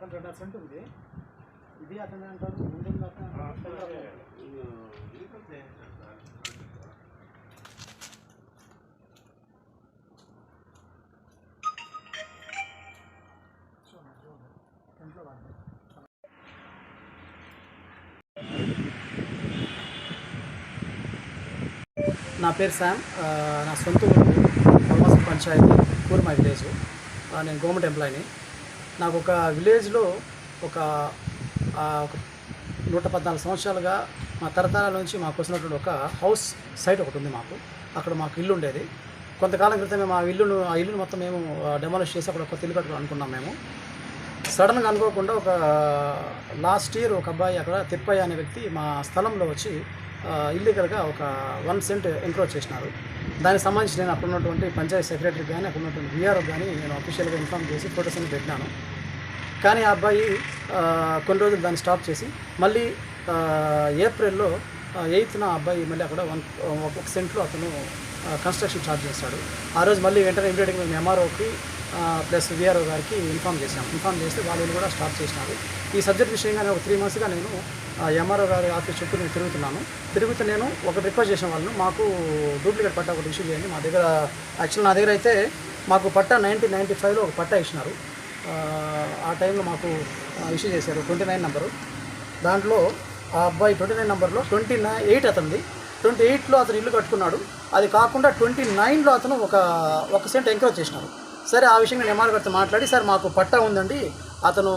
అతను రెండు సెంట్ ఉంది. ఇది అతను అంటారు ముందు. నా పేరు శామ్ నా సొంత ఊరు పంచాయతీ కూర్మా విలేజ్. నేను గవర్నమెంట్ ఎంప్లాయీని. నాకు ఒక విలేజ్లో ఒక ఒక నూట పద్నాలుగు సంవత్సరాలుగా మా తరతరాల నుంచి మాకు వచ్చినటువంటి ఒక హౌస్ సైట్ ఒకటి ఉంది మాకు. అక్కడ మాకు ఇల్లు ఉండేది. కొంతకాలం క్రితం మేము మా ఇల్లును ఆ ఇల్లును మొత్తం మేము డెమాలిష్ చేసి అక్కడ కొత్త ఇల్లు కట్టుకుని అనుకున్నాం మేము. సడన్గా అనుకోకుండా ఒక లాస్ట్ ఇయర్ ఒక అబ్బాయి అక్కడ తిప్పయ్య అనే వ్యక్తి మా స్థలంలో వచ్చి ఇల్లీగల్గా ఒక వన్ సెంట్ ఎంక్రోచ్ చేసినారు. దానికి సంబంధించి నేను అక్కడ ఉన్నటువంటి పంచాయతీ సెక్రటరీ కానీ అక్కడ ఉన్నటువంటి వీఆర్ఓ కానీ నేను అఫీషియల్గా ఇన్ఫామ్ చేసి ఫొటోస్ అని పెట్టినాను. కానీ ఆ అబ్బాయి కొన్ని రోజులు దాన్ని స్టాప్ చేసి మళ్ళీ ఏప్రిల్లో ఎయిత్న ఆ అబ్బాయి మళ్ళీ అక్కడ వన్ ఒక సెంట్లో అతను కన్స్ట్రక్షన్ స్టార్ట్ చేస్తాడు. ఆ రోజు మళ్ళీ వెంటనే ఇమీడియట్గా మేము ఎంఆర్ఓకి ప్లస్ విఆర్ఓ గారికి ఇన్ఫామ్ చేశాం. ఇన్ఫామ్ చేస్తే వాళ్ళు కూడా స్టార్ట్ చేసినారు. ఈ సబ్జెక్ట్ విషయంగా నేను ఒక త్రీ మంత్స్గా నేను ఎంఆర్ఓ గారి ఆఫీస్ చుట్టూ నేను తిరుగుతున్నాను. తిరుగుతూ నేను ఒక రిక్వెస్ట్ చేసిన వాళ్ళను మాకు డూప్లికేట్ పట్టా ఒకటి ఇష్యూ చేయండి మా దగ్గర యాక్చువల్ నా దగ్గర అయితే మాకు పట్టా నైన్టీన్ నైంటీ ఫైవ్లో ఒక పట్టా ఇచ్చినారు. ఆ, ఆ టైంలో మాకు ఇష్యూ చేశారు ట్వంటీ నైన్ నెంబరు. దాంట్లో ఆ అబ్బాయి ట్వంటీ నైన్ నెంబర్లో ట్వంటీ నైన్ ఎయిట్ అతనిది. ట్వంటీ ఎయిట్లో అతను ఇల్లు కట్టుకున్నాడు. అది కాకుండా ట్వంటీ నైన్లో అతను ఒక ఒక సెంట్ ఎంకరేజ్ చేసినాడు సరే ఆ విషయం నేను ఎంఆర్ గారితో మాట్లాడి సార్ మాకు పట్టా ఉందండి. అతను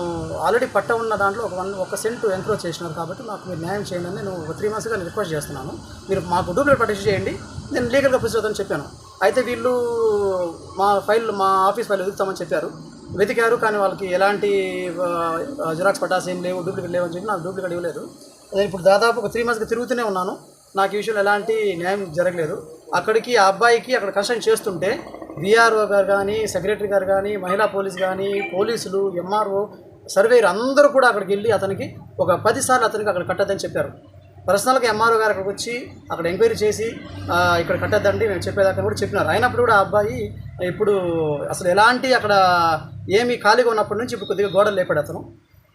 ఆల్రెడీ పట్టా ఉన్న దాంట్లో ఒక వన్ ఒక సెంట్ ఎంక్రోచ్ చేసినారు కాబట్టి మాకు మీరు న్యాయం చేయండి అని నేను ఒక త్రీ మంత్స్గా రిక్వెస్ట్ చేస్తున్నాను. మీరు మాకు డూప్లికేట్ పట్టించి చేయండి. నేను లీగల్గా ప్రొసీజ్ చెప్పాను. అయితే వీళ్ళు మా ఫైల్ మా ఆఫీస్ ఫైల్ వెతుకుతామని చెప్పారు. వెతికారు కానీ వాళ్ళకి ఎలాంటి జిరాక్స్ పట్టాస్ ఏం లేవు డూప్లికేట్ లేవు అని చెప్పి నాకు డూప్లికేట్ ఇవ్వలేదు. నేను ఇప్పుడు దాదాపు ఒక త్రీ మంత్స్కి తిరుగుతూనే ఉన్నాను. నాకు ఈ విషయంలో ఎలాంటి న్యాయం జరగలేదు. అక్కడికి ఆ అబ్బాయికి అక్కడ కన్సల్ట్ చేస్తుంటే విఆర్ఓ గారు కానీ సెక్రటరీ గారు కానీ మహిళా పోలీస్ కానీ పోలీసులు ఎంఆర్ఓ సర్వేయర్ అందరూ కూడా అక్కడికి వెళ్ళి అతనికి ఒక పదిసార్లు అతనికి అక్కడ కట్టద్దని చెప్పారు. పర్సనల్గా ఎంఆర్ఓ గారు అక్కడికి వచ్చి అక్కడ ఎంక్వైరీ చేసి ఇక్కడ కట్టద్దండి మేము చెప్పేదాకా కూడా చెప్పినారు. అయినప్పుడు కూడా ఆ అబ్బాయి ఇప్పుడు అసలు ఎలాంటి అక్కడ ఏమీ ఖాళీగా ఉన్నప్పటి నుంచి ఇప్పుడు కొద్దిగా గోడలు లేపాడు అతను.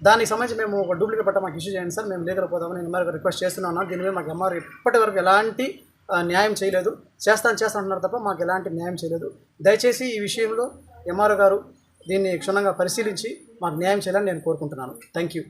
దానికి సంబంధించి మేము ఒక డూప్లికేట్ పట్ట మాకు ఇష్యూ చేయండి సార్ మేము లీగల్ పోదామని నేను ఎంఆర్ రిక్వెస్ట్ చేస్తున్నాను. దీని మీద మాకు ఎంఆర్ ఇప్పటి వరకు ఎలాంటి న్యాయం చేయలేదు. చేస్తాను చేస్తాను అంటున్నారు తప్ప మాకు ఎలాంటి న్యాయం చేయలేదు. దయచేసి ఈ విషయంలో ఎంఆర్ గారు దీన్ని క్షుణ్ణంగా పరిశీలించి మాకు న్యాయం చేయాలని నేను కోరుకుంటున్నాను. Thank you